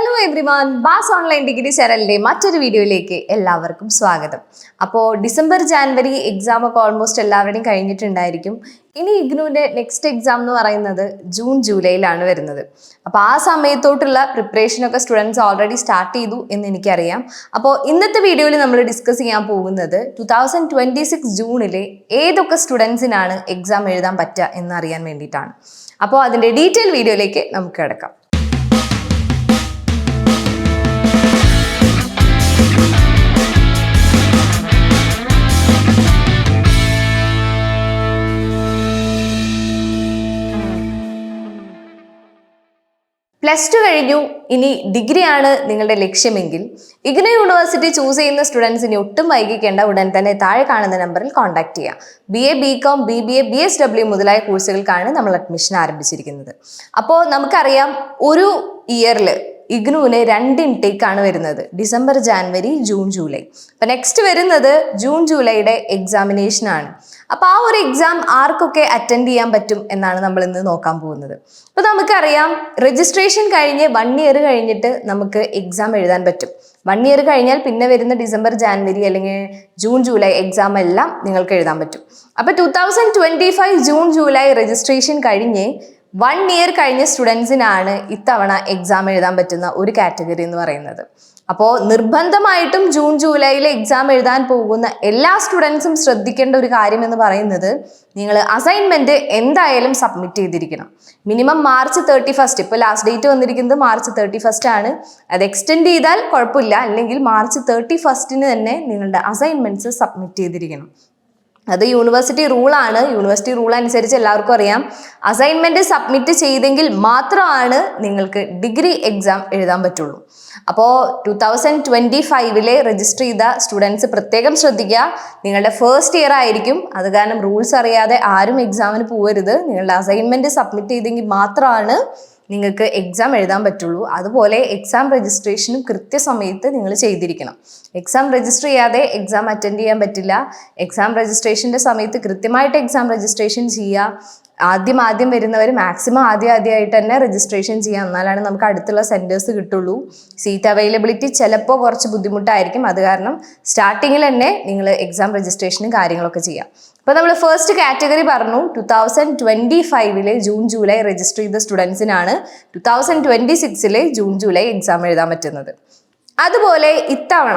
Hello everyone ബാസ് online degree ചാനലിന്റെ മറ്റൊരു വീഡിയോയിലേക്ക് എല്ലാവർക്കും സ്വാഗതം. അപ്പോൾ ഡിസംബർ ജാനുവരി എക്സാം ഒക്കെ ഓൾമോസ്റ്റ് എല്ലാവരുടെയും കഴിഞ്ഞിട്ടുണ്ടായിരിക്കും. ഇനി ഇഗ്നുവിന്റെ നെക്സ്റ്റ് എക്സാം എന്ന് പറയുന്നത് ജൂൺ ജൂലൈയിലാണ് വരുന്നത്. അപ്പോൾ ആ സമയത്തോട്ടുള്ള പ്രിപ്പറേഷനൊക്കെ സ്റ്റുഡൻസ് ഓൾറെഡി സ്റ്റാർട്ട് ചെയ്തു എന്ന് എനിക്കറിയാം. അപ്പോൾ ഇന്നത്തെ വീഡിയോയിൽ നമ്മൾ ഡിസ്കസ് ചെയ്യാൻ പോകുന്നത് ടു തൗസൻഡ് ട്വന്റി സിക്സ് ജൂണിലെ ഏതൊക്കെ സ്റ്റുഡൻസിനാണ് എക്സാം എഴുതാൻ പറ്റുക എന്നറിയാൻ വേണ്ടിയിട്ടാണ്. അപ്പോൾ അതിന്റെ ഡീറ്റെയിൽ വീഡിയോയിലേക്ക് നമുക്ക് കിടക്കാം. പ്ലസ് ടു കഴിഞ്ഞു. ഇനി ഡിഗ്രിയാണ് നിങ്ങളുടെ ലക്ഷ്യമെങ്കിൽ. ഇഗ്നോ യൂണിവേഴ്സിറ്റി ചൂസ് ചെയ്യുന്ന സ്റ്റുഡൻസിനെ ഒട്ടും വൈകിക്കേണ്ട. ഉടൻ തന്നെ താഴെ കാണുന്ന നമ്പറിൽ കോൺടാക്ട് ചെയ്യുക B A B com B B A B S W മുതലായ കോഴ്സുകൾക്കാണ് നമ്മൾ അഡ്മിഷൻ ആരംഭിച്ചിരിക്കുന്നത്. അപ്പോൾ നമുക്കറിയാം ഒരു ഇയറിൽ ഇഗ്നുവിന് രണ്ട് ഇൻടേക്ക് ആണ് വരുന്നത്. ഡിസംബർ ജാനുവരി ജൂൺ ജൂലൈ അപ്പൊ നെക്സ്റ്റ് വരുന്നത് ജൂൺ ജൂലൈയുടെ എക്സാമിനേഷൻ ആണ്. അപ്പൊ ആ ഒരു എക്സാം ആർക്കൊക്കെ അറ്റൻഡ് ചെയ്യാൻ പറ്റും എന്നാണ് നമ്മൾ ഇന്ന് നോക്കാൻ പോകുന്നത്. അപ്പൊ നമുക്കറിയാം രജിസ്ട്രേഷൻ കഴിഞ്ഞ് വൺ ഇയർ കഴിഞ്ഞിട്ട് നമുക്ക് എക്സാം എഴുതാൻ പറ്റും. വൺ ഇയർ കഴിഞ്ഞാൽ പിന്നെ വരുന്ന ഡിസംബർ ജാനുവരി അല്ലെങ്കിൽ ജൂൺ ജൂലൈ എക്സാം എല്ലാം നിങ്ങൾക്ക് എഴുതാൻ പറ്റും. അപ്പൊ two thousand twenty five June July registration കഴിഞ്ഞ് വൺ ഇയർ കഴിഞ്ഞ സ്റ്റുഡൻസിനാണ് ഇത്തവണ എക്സാം എഴുതാൻ പറ്റുന്ന ഒരു കാറ്റഗറി എന്ന് പറയുന്നത്. അപ്പോൾ നിർബന്ധമായിട്ടും ജൂൺ ജൂലൈയിൽ എക്സാം എഴുതാൻ പോകുന്ന എല്ലാ സ്റ്റുഡൻസും ശ്രദ്ധിക്കേണ്ട ഒരു കാര്യം എന്ന് പറയുന്നത് നിങ്ങൾ അസൈൻമെന്റ് എന്തായാലും സബ്മിറ്റ് ചെയ്തിരിക്കണം. മിനിമം മാർച്ച് തേർട്ടി ഫസ്റ്റ് ഇപ്പോൾ ലാസ്റ്റ് ഡേറ്റ് വന്നിരിക്കുന്നത് മാർച്ച് തേർട്ടി ഫസ്റ്റ് ആണ്. അത് എക്സ്റ്റെൻഡ് ചെയ്താൽ കുഴപ്പമില്ല. അല്ലെങ്കിൽ മാർച്ച് തേർട്ടി ഫസ്റ്റിന് തന്നെ നിങ്ങളുടെ അസൈൻമെന്റ്സ് സബ്മിറ്റ് ചെയ്തിരിക്കണം. അത് യൂണിവേഴ്സിറ്റി റൂളാണ്. യൂണിവേഴ്സിറ്റി റൂൾ അനുസരിച്ച് എല്ലാവർക്കും അറിയാം. അസൈൻമെന്റ് സബ്മിറ്റ് ചെയ്തെങ്കിൽ മാത്രമാണ് നിങ്ങൾക്ക് ഡിഗ്രി എക്സാം എഴുതാൻ പറ്റുള്ളൂ. അപ്പോൾ ടു തൗസൻഡ് ട്വന്റി ഫൈവിലെ രജിസ്റ്റർ ചെയ്ത സ്റ്റുഡൻസ് പ്രത്യേകം ശ്രദ്ധിക്കുക. നിങ്ങളുടെ ഫസ്റ്റ് ഇയർ ആയിരിക്കും. അത് കാരണം റൂൾസ് അറിയാതെ ആരും എക്സാമിന് പോകരുത് നിങ്ങളുടെ അസൈൻമെന്റ് സബ്മിറ്റ് ചെയ്തെങ്കിൽ മാത്രമാണ് നിങ്ങൾക്ക് എക്സാം എഴുതാൻ പറ്റുള്ളൂ. അതുപോലെ എക്സാം രജിസ്ട്രേഷനും കൃത്യസമയത്ത് നിങ്ങൾ ചെയ്തിരിക്കണം. എക്സാം രജിസ്റ്റർ ചെയ്യാതെ എക്സാം അറ്റൻഡ് ചെയ്യാൻ പറ്റില്ല. എക്സാം രജിസ്ട്രേഷന്റെ സമയത്ത് കൃത്യമായിട്ട് എക്സാം രജിസ്ട്രേഷൻ ചെയ്യുക. ആദ്യം ആദ്യം വരുന്നവർ മാക്സിമം ആദ്യം ആദ്യമായിട്ട് തന്നെ രജിസ്ട്രേഷൻ ചെയ്യാം എന്നാലാണ് നമുക്ക് അടുത്തുള്ള സെന്റേഴ്സ് കിട്ടുള്ളൂ. സീറ്റ് അവൈലബിലിറ്റി ചിലപ്പോൾ കുറച്ച് ബുദ്ധിമുട്ടായിരിക്കും. അത് കാരണം സ്റ്റാർട്ടിങ്ങിൽ തന്നെ നിങ്ങൾ എക്സാം രജിസ്ട്രേഷനും കാര്യങ്ങളൊക്കെ ചെയ്യാം അപ്പോൾ നമ്മൾ ഫസ്റ്റ് കാറ്റഗറി പറഞ്ഞു. ടു തൗസൻഡ് ട്വന്റി ഫൈവിലെ ജൂൺ ജൂലൈ രജിസ്റ്റർ ചെയ്ത സ്റ്റുഡൻസിനാണ് ടു തൗസൻഡ് ട്വന്റി സിക്സിലെ ജൂൺ ജൂലൈ എക്സാം എഴുതാൻ പറ്റുന്നത്. അതുപോലെ ഇത്തവണ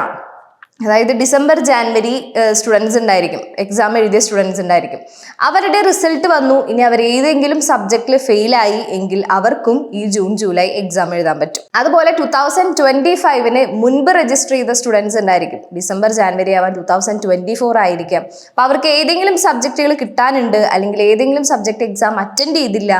അതായത് ഡിസംബർ ജാനുവരി സ്റ്റുഡൻസ് ഉണ്ടായിരിക്കും. എക്സാം എഴുതിയ സ്റ്റുഡൻസ് ഉണ്ടായിരിക്കും. അവരുടെ റിസൾട്ട് വന്നു. ഇനി അവർ ഏതെങ്കിലും സബ്ജക്റ്റിൽ ഫെയിലായി എങ്കിൽ അവർക്കും ഈ ജൂൺ ജൂലൈ എക്സാം എഴുതാൻ പറ്റും. അതുപോലെ ടു തൗസൻഡ് ട്വന്റി ഫൈവിന് മുൻപ് രജിസ്റ്റർ ചെയ്ത സ്റ്റുഡൻസ് ഉണ്ടായിരിക്കും. ഡിസംബർ ജാനുവരി ആവാൻ ടു തൗസൻഡ് ട്വന്റി ഫോർ ആയിരിക്കാം. അപ്പോൾ അവർക്ക് ഏതെങ്കിലും സബ്ജക്റ്റുകൾ കിട്ടാനുണ്ട് അല്ലെങ്കിൽ ഏതെങ്കിലും സബ്ജക്ട് എക്സാം അറ്റൻഡ് ചെയ്തില്ല.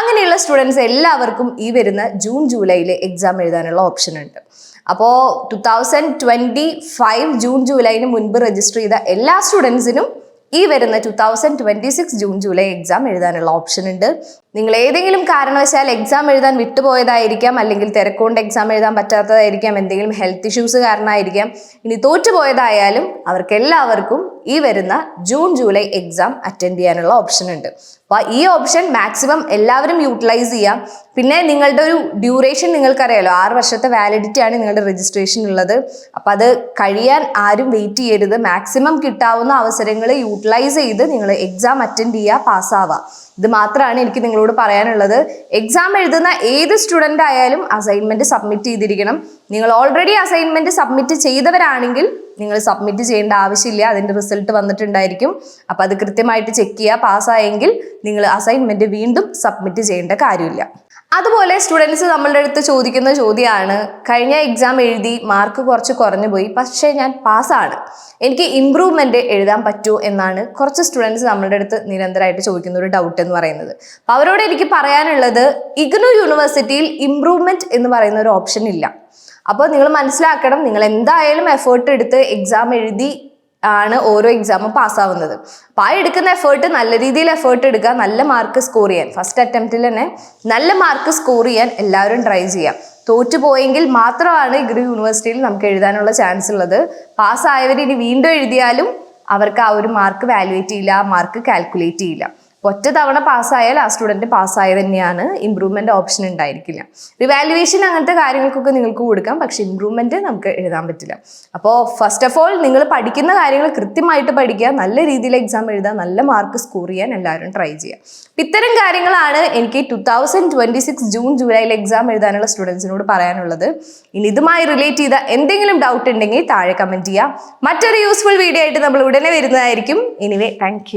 അങ്ങനെയുള്ള സ്റ്റുഡൻസ് എല്ലാവർക്കും ഈ വരുന്ന ജൂൺ ജൂലൈയിൽ എക്സാം എഴുതാനുള്ള ഓപ്ഷൻ ഉണ്ട്. അപ്പോൾ two thousand twenty five June ജൂലൈന് മുൻപ് രജിസ്റ്റർ ചെയ്ത എല്ലാ സ്റ്റുഡൻസിനും ഈ വരുന്ന two thousand twenty six June July exam എഴുതാനുള്ള ഓപ്ഷൻ ഉണ്ട്. നിങ്ങൾ ഏതെങ്കിലും കാരണവശാൽ എക്സാം എഴുതാൻ വിട്ടുപോയതായിരിക്കാം അല്ലെങ്കിൽ തിരക്കൊണ്ട് എക്സാം എഴുതാൻ പറ്റാത്തതായിരിക്കാം എന്തെങ്കിലും ഹെൽത്ത് ഇഷ്യൂസ് കാരണമായിരിക്കാം ഇനി തോറ്റുപോയതായാലും അവർക്ക് എല്ലാവർക്കും ഈ വരുന്ന ജൂൺ ജൂലൈ എക്സാം അറ്റൻഡ് ചെയ്യാനുള്ള ഓപ്ഷൻ ഉണ്ട്. അപ്പോൾ ഈ ഓപ്ഷൻ മാക്സിമം എല്ലാവരും യൂട്ടിലൈസ് ചെയ്യാം. പിന്നെ നിങ്ങളുടെ ഒരു ഡ്യൂറേഷൻ നിങ്ങൾക്കറിയാലോ ആറ് വർഷത്തെ വാലിഡിറ്റി ആണ് നിങ്ങളുടെ രജിസ്ട്രേഷൻ ഉള്ളത്. അപ്പം അത് കഴിയാൻ ആരും വെയിറ്റ് ചെയ്യരുത്. മാക്സിമം കിട്ടാവുന്ന അവസരങ്ങൾ യൂട്ടിലൈസ് ചെയ്ത് നിങ്ങൾ എക്സാം അറ്റൻഡ് ചെയ്യുക പാസ്സാവുക ഇത് മാത്രമാണ് എനിക്ക് നിങ്ങളോട് പറയാനുള്ളത്. എക്സാം എഴുതുന്ന ഏത് സ്റ്റുഡന്റ് ആയാലും അസൈൻമെന്റ് സബ്മിറ്റ് ചെയ്തിരിക്കണം. നിങ്ങൾ ഓൾറെഡി അസൈൻമെന്റ് സബ്മിറ്റ് ചെയ്തവരാണെങ്കിൽ നിങ്ങൾ സബ്മിറ്റ് ചെയ്യേണ്ട ആവശ്യമില്ല അതിന്റെ റിസൾട്ട് വന്നിട്ടുണ്ടായിരിക്കും. അപ്പം അത് കൃത്യമായിട്ട് ചെക്ക് ചെയ്യുക. പാസ്സായെങ്കിൽ നിങ്ങൾ അസൈൻമെന്റ് വീണ്ടും സബ്മിറ്റ് ചെയ്യേണ്ട കാര്യമില്ല. അതുപോലെ സ്റ്റുഡൻസ് നമ്മളുടെ അടുത്ത് ചോദിക്കുന്ന ചോദ്യമാണ് കഴിഞ്ഞ എക്സാം എഴുതി മാർക്ക് കുറച്ച് കുറഞ്ഞു പോയി പക്ഷേ ഞാൻ പാസ്സാണ് എനിക്ക് ഇമ്പ്രൂവ്മെന്റ് എഴുതാൻ പറ്റുമോ എന്നാണ് കുറച്ച് സ്റ്റുഡൻസ് നമ്മളുടെ അടുത്ത് നിരന്തരമായിട്ട് ചോദിക്കുന്ന ഒരു ഡൗട്ട് എന്ന് പറയുന്നത്. അപ്പോൾ അവരോട് എനിക്ക് പറയാനുള്ളത് ഇഗ്നു യൂണിവേഴ്സിറ്റിയിൽ ഇമ്പ്രൂവ്മെന്റ് എന്ന് പറയുന്ന ഒരു ഓപ്ഷൻ ഇല്ല. അപ്പോൾ നിങ്ങൾ മനസ്സിലാക്കണം നിങ്ങൾ എന്തായാലും എഫേർട്ട് എടുത്ത് എക്സാം എഴുതി ആണ് ഓരോ എക്സാമും പാസ്സാവുന്നത് അപ്പോൾ ആ എടുക്കുന്ന എഫേർട്ട് നല്ല രീതിയിൽ എഫേർട്ട് എടുക്കുക നല്ല മാർക്ക് സ്കോർ ചെയ്യാൻ. ഫസ്റ്റ് അറ്റംപ്റ്റിൽ തന്നെ നല്ല മാർക്ക് സ്കോർ ചെയ്യാൻ എല്ലാവരും ട്രൈ ചെയ്യാം തോറ്റു പോയെങ്കിൽ മാത്രമാണ് ഇഗ്രി യൂണിവേഴ്സിറ്റിയിൽ നമുക്ക് എഴുതാനുള്ള ചാൻസ് ഉള്ളത്. പാസ്സായവർ ഇനി വീണ്ടും എഴുതിയാലും അവർക്ക് ആ ഒരു മാർക്ക് വാലുവേറ്റ് ചെയ്യില്ല ആ മാർക്ക് കാൽക്കുലേറ്റ് ചെയ്യില്ല. ഒറ്റ തവണ പാസ്സായാൽ ആ സ്റ്റുഡന്റ് പാസ്സായ തന്നെയാണ് ഇമ്പ്രൂവ്മെന്റ് ഓപ്ഷൻ ഉണ്ടായിരിക്കില്ല. റിവാലുവേഷൻ അങ്ങനത്തെ കാര്യങ്ങൾക്കൊക്കെ നിങ്ങൾക്ക് കൊടുക്കാം പക്ഷെ ഇമ്പ്രൂവ്മെന്റ് നമുക്ക് എഴുതാൻ പറ്റില്ല. അപ്പോൾ ഫസ്റ്റ് ഓഫ് ഓൾ നിങ്ങൾ പഠിക്കുന്ന കാര്യങ്ങൾ കൃത്യമായിട്ട് പഠിക്കുക നല്ല രീതിയിൽ എക്സാം എഴുതുക നല്ല മാർക്ക് സ്കോർ ചെയ്യാൻ എല്ലാവരും ട്രൈ ചെയ്യുക. ഇത്തരം കാര്യങ്ങളാണ് എനിക്ക് two thousand twenty six June ജൂലൈയിൽ എക്സാം എഴുതാനുള്ള സ്റ്റുഡൻസിനോട് പറയാനുള്ളത്. ഇനി ഇതുമായി റിലേറ്റ് ചെയ്ത എന്തെങ്കിലും ഡൗട്ട് ഉണ്ടെങ്കിൽ താഴെ കമന്റ് ചെയ്യുക മറ്റൊരു യൂസ്ഫുൾ വീഡിയോ ആയിട്ട് നമ്മൾ ഉടനെ വരുന്നതായിരിക്കും. Anyway thank